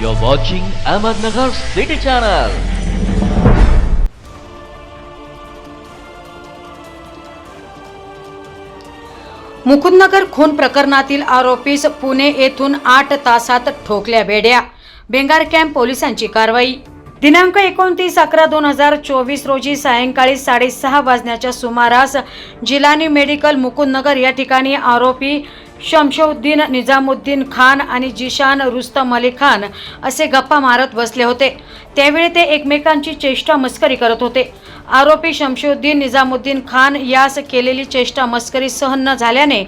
You're watching Ahmednagar City Channel. Mukundnagar खून प्रकरणातील आरोपीस पुणे येथून आठ तासात ठोकल्या बेड्या बेंगार कॅम्प पोलिसांची कारवाई दिनांक एकोणतीस अकरा दोन हजार चोवीस रोजी सायंकाळी साडेसहा वाजण्याच्या सुमारास जिलानी मेडिकल मुकुंदनगर या ठिकाणी आरोपी शमशुद्दीन निजामुद्दीन खान आणि जिशान रुस्तम अली खान असे गप्पा मारत बसले होते. त्यावेळी ते एकमेकांची चेष्टा मस्करी करत होते. आरोपी शमशुद्दीन निजामुद्दीन खान यास केलेली चेष्टा मस्करी सहन न झाल्याने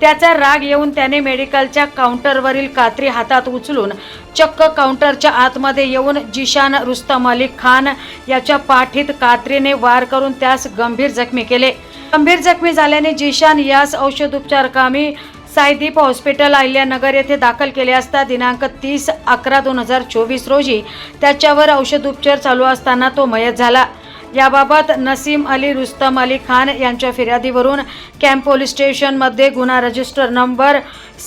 त्याचा राग येऊन त्याने मेडिकलच्या काउंटरवरील कात्री हातात उचलून चक्क काउंटरच्या आतमध्ये येऊन जिशान रुस्तम अली खान याच्या पाठीत कात्रीने वार करून त्यास गंभीर जखमी केले. गंभीर जखमी झाल्याने जिशान यास औषधोपचार कामी साईदीप हॉस्पिटल अहिल्यानगर येथे दाखल केले असता दिनांक तीस अकरा दोन हजार चोवीस रोजी त्याच्यावर औषधोपचार चालू असताना तो मयत झाला. याबाबत नसीम अली रुस्तम अली खान यांच्या फिर्यादीवरून कॅम्प पोलीस स्टेशनमध्ये गुन्हा रजिस्टर नंबर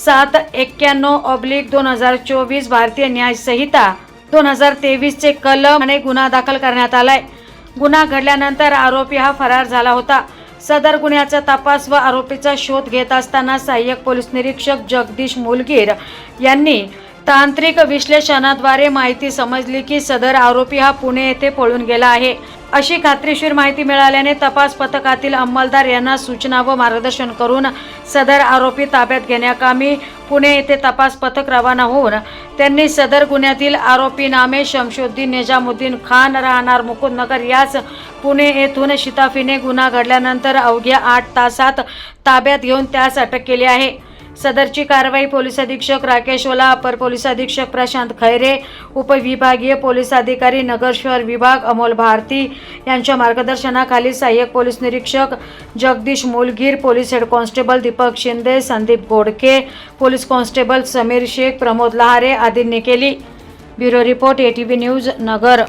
सात एक्क्याण्णव ऑब्लिक दोन हजार चोवीस भारतीय न्याय संहिता दोन हजार तेवीसचे कलम आणि गुन्हा दाखल करण्यात आलाय. गुन्हा घडल्यानंतर आरोपी हा फरार झाला होता. सदर गुन्ह्याचा तपास व आरोपीचा शोध घेत असताना सहाय्यक पोलीस निरीक्षक जगदीश मुलगीर यांनी तांत्रिक विश्लेषणाद्वारे माहिती समजली की सदर आरोपी हा पुणे येथे पळून गेला आहे. अशी खात्रीशीर माहिती मिळाल्याने तपास पथकातील अंमलदार यांना सूचना व मार्गदर्शन करून सदर आरोपी ताब्यात घेण्याकामी पुणे येथे तपास पथक रवाना होऊन त्यांनी सदर गुन्ह्यातील आरोपी नामे शमशुद्दीन निजामुद्दीन खान राहणार मुकुंदनगर याच पुणे येथून शिताफीने गुन्हा घडल्यानंतर अवघ्या आठ तासात ताब्यात घेऊन त्यास अटक केली आहे. सदरची कारवाई पोलीस अधीक्षक राकेश ओला अपर पोलीस अधीक्षक प्रशांत खैरे उपविभागीय पोलीस अधिकारी नगर शहर विभाग अमोल भारती यांच्या मार्गदर्शनाखाली सहाय्यक पोलीस निरीक्षक Jagdish Molgir police head constable Deepak Shinde Sandeep Godke police constable Sameer Shaikh Pramod Lahare आदींनी केली. Bureau report ATV news Nagar.